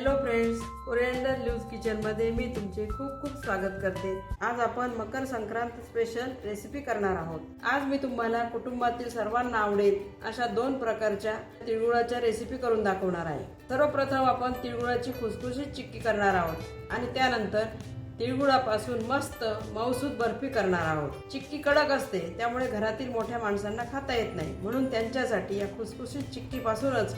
Hello friends coriander news किचनमध्ये मी तुमचे खूप खूप स्वागत करते. आज आपण मकर संक्रांत स्पेशल रेसिपी करणार आहोत. आज मी तुम्हाला कुटुंबातील सर्वांना आवडेल अशा दोन प्रकारच्या तिळगुळाच्या रेसिपी करून दाखवणार आहे. सर्वप्रथम आपण तिळगुळाची खुसखुशीत चिक्की करणार आहोत आणि त्यानंतर तिळगुळापासून मस्त मऊसूद बर्फी करणार आहोत. चिक्की कडक असते त्यामुळे घरातील मोठ्या माणसांना खाता येत नाही. म्हणून त्यांच्यासाठी या खुसखुशीत चिक्कीपासूनच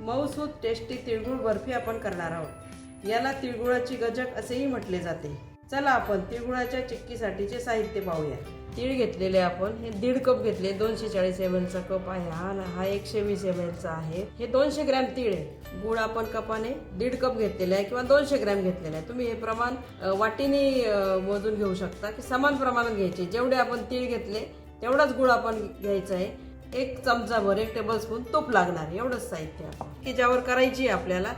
मऊसूद टेस्टी तिळगुळ बर्फी आपण करणार आहोत. याला तिळगुळाची गजक असेही म्हटले जाते. चला आपण तिळगुळाच्या चिक्कीसाठीचे साहित्य पाहूया. तीळ घेतलेले आपण हे दीड कप घेतले दोनशे चाळीस एम चा कप आहे. हा हा एकशे वीस एम चा आहे. हे दोनशे ग्रॅम तीळ आहे. गुळ आपण कपाने दीड कप घेतलेला आहे किंवा दोनशे ग्रॅम घेतलेला आहे. तुम्ही हे प्रमाण वाटीने मोजून घेऊ शकता की समान प्रमाणात घ्यायचे. जेवढे आपण तीळ घेतले तेवढाच गुळ आपण घ्यायचा आहे. एक चमचाभर एक टेबलस्पून तूप लागणार एवढंच साहित्य की ज्यावर करायची आहे आपल्याला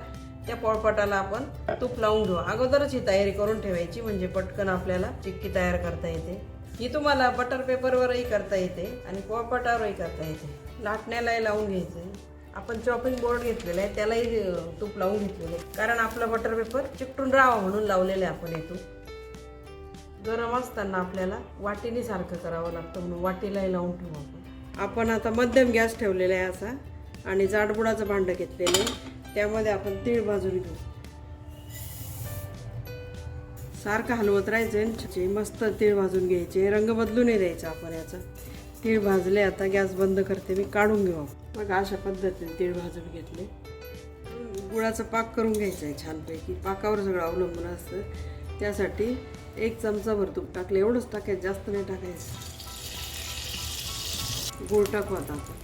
त्या पोळपाटाला आपण तूप लावून घेऊ. अगोदरच ही तयारी करून ठेवायची म्हणजे पटकन आपल्याला चिक्की तयार करता येते. ही तुम्हाला बटर पेपरवरही करता येते आणि पोळपाटावरही करता येते. लाटण्यालाही लावून घ्यायचं आपण चॉपिंग बोर्ड घेतलेला आहे त्यालाही तूप लावून घेतलेलं आहे. कारण आपला बटर पेपर चिकटून राहावा म्हणून लावलेलं आहे आपण हे तूप. गरम असताना आपल्याला वाटीने सारखं करावं लागतं म्हणून वाटीलाही लावून ठेवू आपण. आपण आता मध्यम गॅस ठेवलेला आहे असा आणि जाडबुडाचं भांडं घेतलेलं आहे. त्यामध्ये आपण तीळ भाजून घेऊ. सारखं हलवत राहायचं मस्त तीळ भाजून घ्यायचे. रंग बदलून नाही द्यायचा आपण याचा. तीळ भाजले आता गॅस बंद करते मी काढून घेऊ मग अशा पद्धतीने तीळ भाजून घेतले. गुळाचा पाक करून घ्यायचा आहे छानपैकी. पाकावर सगळं अवलंबून असतं. त्यासाठी एक चमचाभर तूप टाकलं. एवढंच टाकायचं जास्त नाही टाकायचं. गूळ टाकू आता गूळ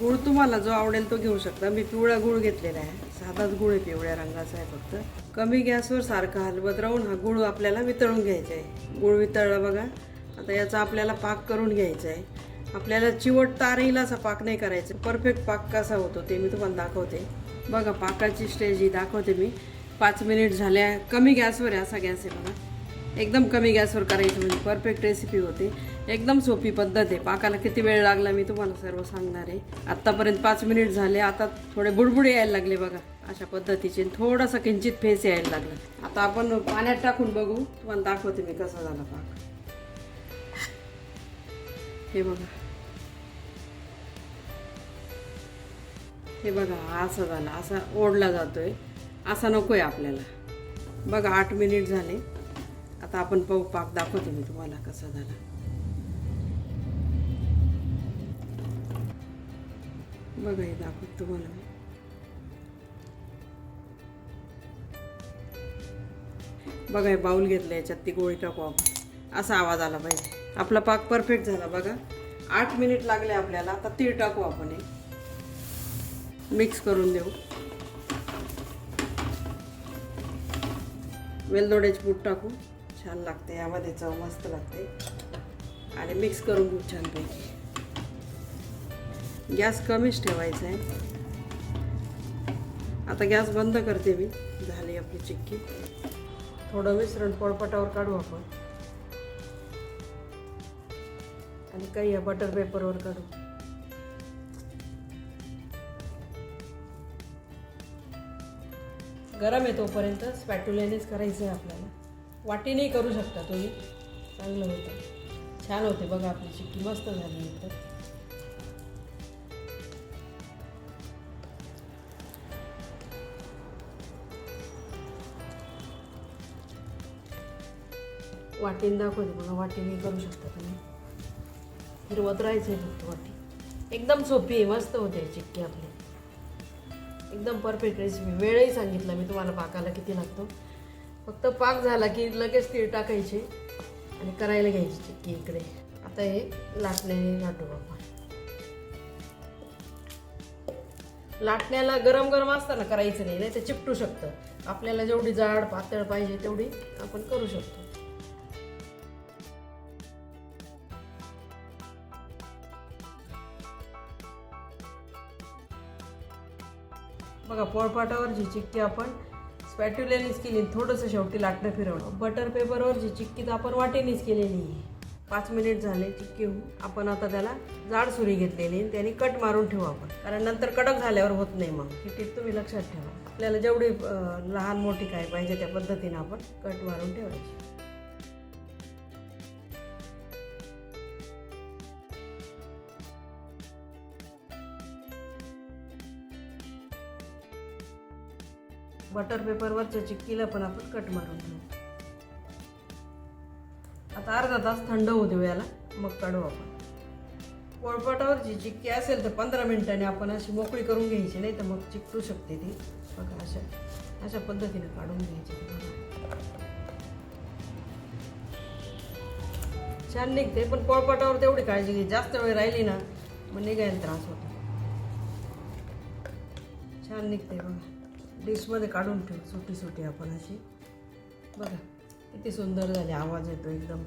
गुळ तुम्हाला जो आवडेल तो घेऊ शकता. मी पिवळा गुळ घेतलेला आहे. साधाच गुळ आहे पिवळ्या रंगाचा आहे फक्त. कमी गॅसवर सारखा हलवत राहून हा गुळ आपल्याला वितळून घ्यायचा आहे. गुळ वितळला बघा. आता याचा आपल्याला पाक करून घ्यायचा आहे. आपल्याला चिवट तारेला असा पाक नाही करायचा. परफेक्ट पाक कसा होतो ते मी तुम्हाला दाखवते. बघा पाकाची स्टेज ही दाखवते मी. पाच मिनिट झाल्या. कमी गॅसवर आहे असा गॅस आहे बघा. एकदम कमी गॅसवर करायचं म्हणजे परफेक्ट रेसिपी होते. एकदम सोपी पद्धत आहे. पाकाला किती वेळ लागला मी तुम्हाला सर्व सांगणार आहे. आत्तापर्यंत पाच मिनिट झाले. आता थोडे बुडबुडे यायला लागले बघा. अशा पद्धतीचे. थोडासा किंचित फेस यायला लागला. आता आपण पाण्यात टाकून बघू. तुम्हाला दाखवते मी कसा झाला पाक. हे बघा. हे बघा हा असा झाला. असा ओढला जातोय. असा नकोय आपल्याला. बघा आठ मिनिट झाले. आता आपण पाहू पाक दाखवते मी तुम्हाला कसा झाला. बघा हे दाखवत तुम्हाला मी. बघा हे बाऊल घेतलं याच्यात ती गोळी टाकू आपण. असा आवाज आला पाहिजे. आपला पाक परफेक्ट झाला बघा. आठ मिनिट लागले आपल्याला आता तीळ टाकू आपण हे मिक्स करून देऊ. वेलदोड्याची पूट टाकू. छान लागते यामध्ये चव मस्त लागते. आणि मिक्स करून घेऊ छानपैकी गॅस कमीच ठेवायचा आहे. आता गॅस बंद करते मी झाली आपली चिक्की. थोडं मिश्रण पोळपटावर काढू आपण. आणि काही या बटर पेपरवर काढू. गरम आहे तोपर्यंत स्पॅटुल्यानेच करायचं आहे आपल्याला. वाटीनेही करू शकता तुम्ही. चांगलं होतं. छान होते बघा आपली चिक्की मस्त झाली एकदम वाटीने दाखवते बघा. वाटीने करू शकता तुम्ही. फिरवत राहायचं आहे फक्त वाटी. एकदम सोपी आहे. मस्त होते चिक्की आपली. एकदम परफेक्ट रेसिपी. वेळही सांगितला मी तुम्हाला पाकाला किती लागतो. फक्त पाक झाला की लगेच तीळ टाकायचे आणि करायला घ्यायची चिक्की इकडे. आता हे लाटण्याने लाटू आपण लाटण्याला गरम गरम असताना करायचं नाही नाही ते चिपटू शकतं. आपल्याला जेवढी जाड पातळ पाहिजे तेवढी आपण करू शकतो. बघा पोळपाटावर जी चिक्की आपण स्पॅट्युलेनीच केली थोडंसं शेवटी लाटणं फिरवलं बटर पेपरवर जी चिक्की तर आपण वाटेनेच केलेली आहे. पाच मिनिट झाले चिक्की होऊन. आपण आता त्याला जाड सुरी घेतलेली आणि त्याने कट मारून ठेवू आपण. कारण नंतर कडक झाल्यावर होत नाही मग. ही टीप तुम्ही लक्षात ठेवा. आपल्याला जेवढी लहान मोठी काय पाहिजे त्या पद्धतीने आपण कट मारून ठेवायची. बटर पेपरवरच्या चिक्कीला पण आपण कट मारून घेऊ. आता अर्धा तास थंड होऊ देऊ याला मग काढू आपण. पोळपाटावरची चिक्की असेल तर पंधरा मिनिटांनी आपण अशी मोकळी करून घ्यायची नाही तर मग चिकटू शकते ती. बघा अशा अशा पद्धतीने काढून घ्यायची छान निघते पण पोळपाटावर तेवढी काळजी घे. जास्त वेळ राहिली ना मग निघायला त्रास होतो. छान निघते बघा. डिशमध्ये काढून ठेव सुटी सुटी आपण अशी. बघा किती सुंदर झाली आवाज येतो एकदम.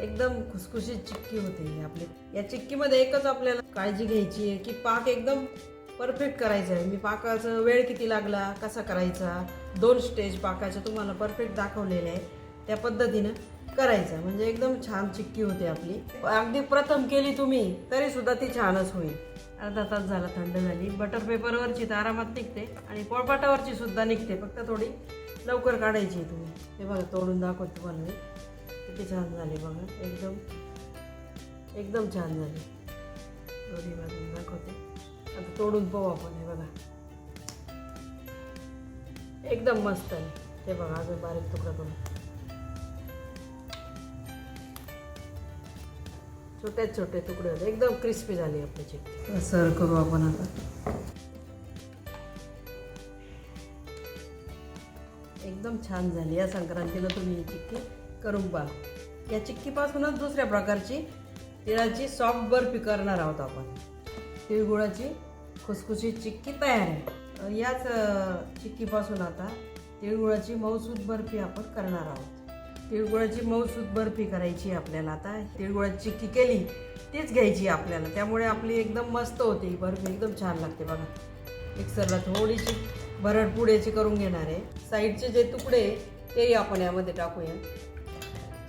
एकदम खुसखुशीत चिक्की होते ही आपली. या चिक्कीमध्ये एकच आपल्याला काळजी घ्यायची आहे की पाक एकदम परफेक्ट करायचा आहे. मी पाकाचं वेळ किती लागला कसा करायचा दोन स्टेज पाकाच्या तुम्हाला परफेक्ट दाखवलेले आहे. त्या पद्धतीनं करायचं म्हणजे एकदम छान चिक्की होते आपली. अगदी प्रथम केली तुम्ही तरी सुद्धा ती छानच होईल. अर्धा तास झाला थंड झाली. बटर पेपरवरची तर आरामात निघते आणि पोळपाटावरची सुद्धा निघते. फक्त थोडी लवकर काढायची आहे तुम्ही. हे बघा तोडून दाखवते तुम्हाला मी. किती छान झाली बघा. एकदम एकदम छान झाली. दोन्ही बाजून दाखवते. आता तोडून पाहू आपण हे बघा. एकदम मस्त आहे. हे बघा अजून बारीक तुकडा करून. छोटे छोटे तुकडे होते. एकदम क्रिस्पी झाली आपली चिकन. सर्व करू आपण आता. एकदम छान झाली या संक्रांतीला तुम्ही ही चिक्की करून पहा. या चिक्कीपासूनच दुसऱ्या प्रकारची तिळाची सॉफ्ट बर्फी करणार आहोत आपण. तिळगुळाची खुसखुशीत चिक्की तयार आहे. याच चिक्कीपासून आता तिळगुळाची मऊसूद बर्फी आपण करणार आहोत. तिळगुळाची मऊसूद बर्फी करायची आपल्याला आता. तिळगुळाची चिक्की केली तीच घ्यायची आपल्याला. त्यामुळे आपली एकदम मस्त होते ही बर्फी. एकदम छान लागते बघा. मिक्सरला थोडीशी भरड पुड्याची करून घेणार आहे. साईडचे जे तुकडे तेही आपण यामध्ये टाकूया.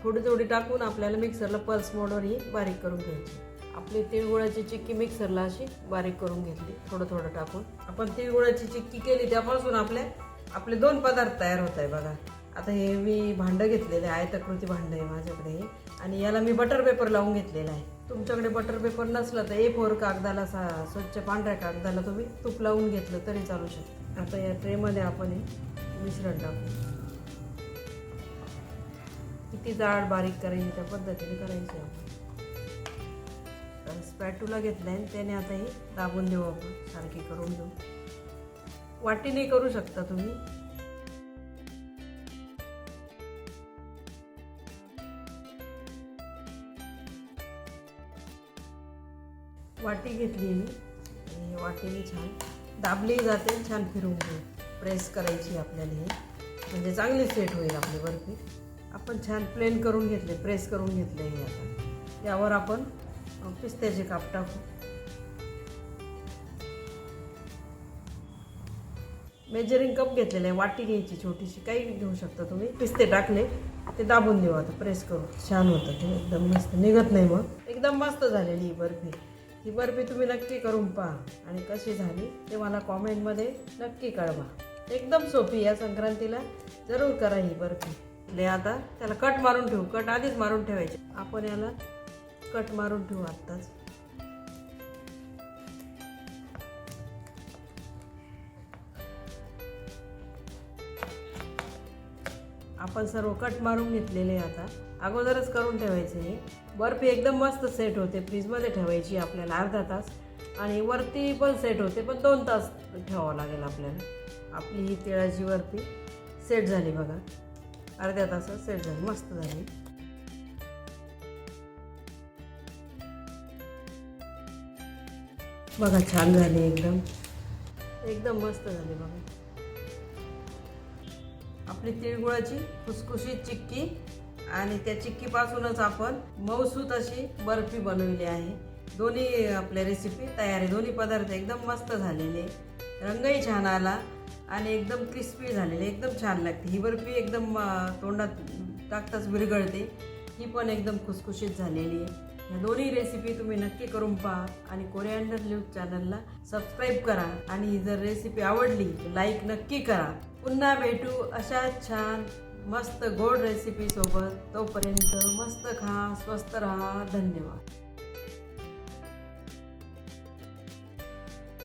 थोडी थोडी टाकून आपल्याला मिक्सरला पल्स मोडवर ही बारीक करून घ्यायची. आपली तिळगुळाची चिक्की मिक्सरला अशी बारीक करून घेतली. थोडं थोडं टाकून. आपण तिळगुळाची चिक्की केली त्यापासून आपले आपले दोन पदार्थ तयार होत आहे बघा. आता हे मी भांडं घेतलेलं आहे आयताकृती भांडं आहे माझ्याकडे. हे आणि याला मी बटर पेपर लावून घेतलेला आहे. तुमच्याकडे बटर पेपर नसलं तर ए फोर कागदाला सा स्वच्छ पांढऱ्या कागदाला तुम्ही तूप लावून घेतलं तरी चालू शकतं. आता या ट्रेमध्ये आपण हे मिश्रण टाकू. किती जाड बारीक करायची त्या पद्धतीने करायची आपण. स्पॅटूला घेतलाय आणि त्याने आता हे दाबून देऊ आपण सारखी करून देऊ. वाटीने करू शकता तुम्ही. वाटी घेतली मी आणि वाटीने छान दाबली जाते आणि छान फिरवून घेऊ. प्रेस करायची आपल्याला हे. म्हणजे चांगली सेट होईल आपली बर्फी आपण छान प्लेन करून घेतले प्रेस करून घेतले हे आता. यावर आपण पिस्त्याचे काप टाकू. मेजरिंग कप घेतलेलं आहे वाटी घ्यायची छोटीशी. काही घेऊ शकता तुम्ही. पिस्ते टाकले ते दाबून देऊ आता. प्रेस करू छान होतं ते. एकदम मस्त. निघत नाही मग. एकदम मस्त झालेली ही बर्फी. ही बर्फी तुम्ही नक्की करून पहा. आणि कशी झाली ते मला कॉमेंटमध्ये नक्की कळवा. एकदम सोपी या संक्रांतीला जरूर करा ही बर्फी. ले आता त्याला कट मारून ठेवू. कट आधीच मारून ठेवायचे. आपण याला कट मारून ठेवू आत्ताच. आपण सर्व कट मारून घेतलेले आता. अगोदरच करून ठेवायचे हे. बर्फी एकदम मस्त सेट होते. फ्रीजमध्ये ठेवायची आपल्याला अर्धा तास. आणि वरती पण सेट होते पण दोन तास ठेवावं लागेल आपल्याला. आपली ही तिळाची वरती सेट झाली बघा. अर्ध्या तासात सेट झाली मस्त झाली. बघा छान झाली एकदम. एकदम मस्त झाली बघा. आपली तिळगुळाची खुसखुशीत चिक्की. आणि त्या चिक्कीपासूनच आपण मऊसूत अशी बर्फी बनवली आहे. दोन्ही आपल्या रेसिपी तयार आहे दोन्ही पदार्थ एकदम मस्त झालेले रंगही छान आला आणि एकदम क्रिस्पी झालेले एकदम छान लागते. ही बर्फी एकदम तोंडात टाकताच विरघळते. ही पण एकदम खुसखुशीत झालेली आहे. या दोन्ही रेसिपी तुम्ही नक्की करून पहा आणि कोरिअंडर न्यूज चॅनलला सबस्क्राईब करा आणि ही जर रेसिपी आवडली लाईक नक्की करा. पुन्हा भेटू अशा छान मस्त गोड रेसिपी सोबत तोपर्यंत मस्त खा स्वस्त राहा. धन्यवाद.